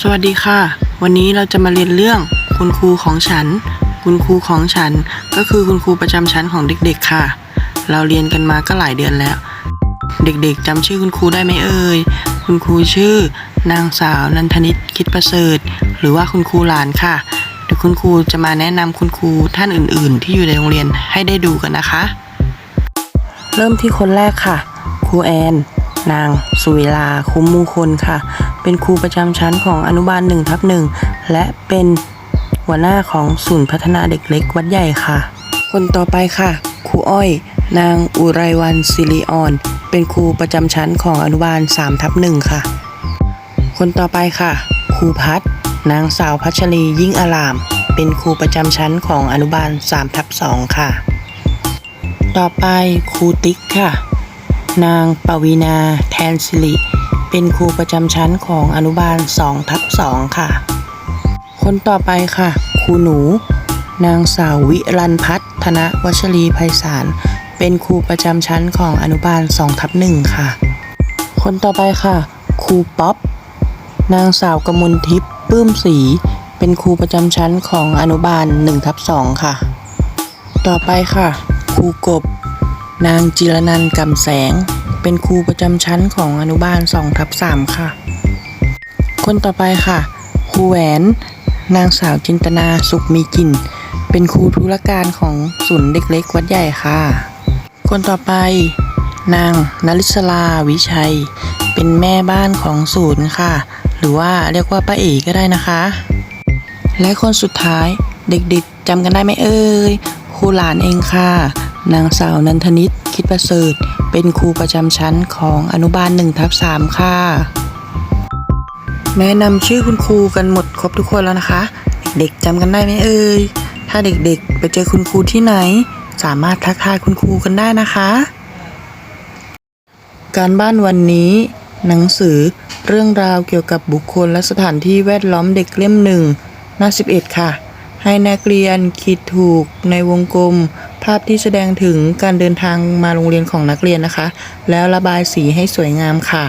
สวัสดีค่ะ วันนี้เราจะมาเรียนเรื่องคุณครูของฉัน คุณครูของฉันก็คือคุณครูประจำชั้นของเด็กๆค่ะ เราเรียนกันมาก็หลายเดือนแล้ว เด็กๆจำชื่อคุณครูได้ไหมเอ่ยคุณครูชื่อ นางสาวนันทนิตคิดประเสริฐ หรือว่าคุณครูหลานค่ะเดี๋ยวคุณครูจะมาแนะนำคุณครูท่านอื่น ๆ ที่อยู่ในโรงเรียนให้ได้ดูกันนะคะ เริ่มที่คนแรกค่ะ ครูแอน นางสุเวลาคุ้มมงคลค่ะ เป็นครูประจำชั้นของอนุบาลหนึ่งทับหนึ่งและเป็นหัวหน้าของศูนย์พัฒนาเด็กเล็กวัดใหญ่ค่ะ คนต่อไปค่ะครูอ้อย นางอุไรวันศิริอ่อน เป็นครูประจำชั้นของอนุบาล3ทับหนึ่งค่ะ คนต่อไปค่ะครูพัฒนางสาวพัชรียิ่งอาราม เป็นครูประจำชั้นของอนุบาล3ทับ2ค่ะ ต่อไปครูติ๊กค่ะ นางปวีนาแทนสิริ เป็นครูประจำชั้นของอนุบาล2ทับ2ค่ะ คนต่อไปค่ะ ครูหนู นางสาววิรันพัฒธนวัชรีไพศาล เป็นครูประจำชั้นของอนุบาล2ทับ1ค่ะ คนต่อไปค่ะ ครูป๊อป นางสาวกมลทิพย์ปื้มศรี เป็นครูประจำชั้นของอนุบาล1ทับ2ค่ะ ต่อไปค่ะ ครูกบ นางจิรนันกำแสง เป็นครูประจำชั้นของอนุบาล2ทับ3ค่ะ คนต่อไปค่ะ ครูแหวน นางสาวจินตนาสุขมีกิน เป็นครูธุรการของศูนย์เด็กเล็กวัดใหญ่ค่ะ คนต่อไป นางนลิศลาวิชัย เป็นแม่บ้านของศูนย์ค่ะ หรือว่าเรียกว่าป้าเอ๋ก็ได้นะคะ และคนสุดท้ายเด็กๆจำกันได้ไหมเอ่ยครูหลานเองค่ะ นางสาวนันทนิตคิดประเสริฐ เป็นครูประจำชั้นของอนุบาล1ทับ3ค่ะ แนะนำชื่อคุณครูกันหมดครบทุกคนแล้วนะคะ เด็กๆจำกันได้ไหมเอ่ย ถ้าเด็กๆ ไปเจอคุณครูที่ไหน สามารถทักทายคุณครูกันได้นะคะ การบ้านวันนี้ หนังสือเรื่องราวเกี่ยวกับบุคคลและสถานที่แวดล้อมเด็กเล่มหนึ่งหน้า11 ค่ะ ให้นักเรียนขีดถูกในวงกลม ภาพที่แสดงถึงการเดินทางมาโรงเรียนของนักเรียนนะคะ แล้วระบายสีให้สวยงามค่ะ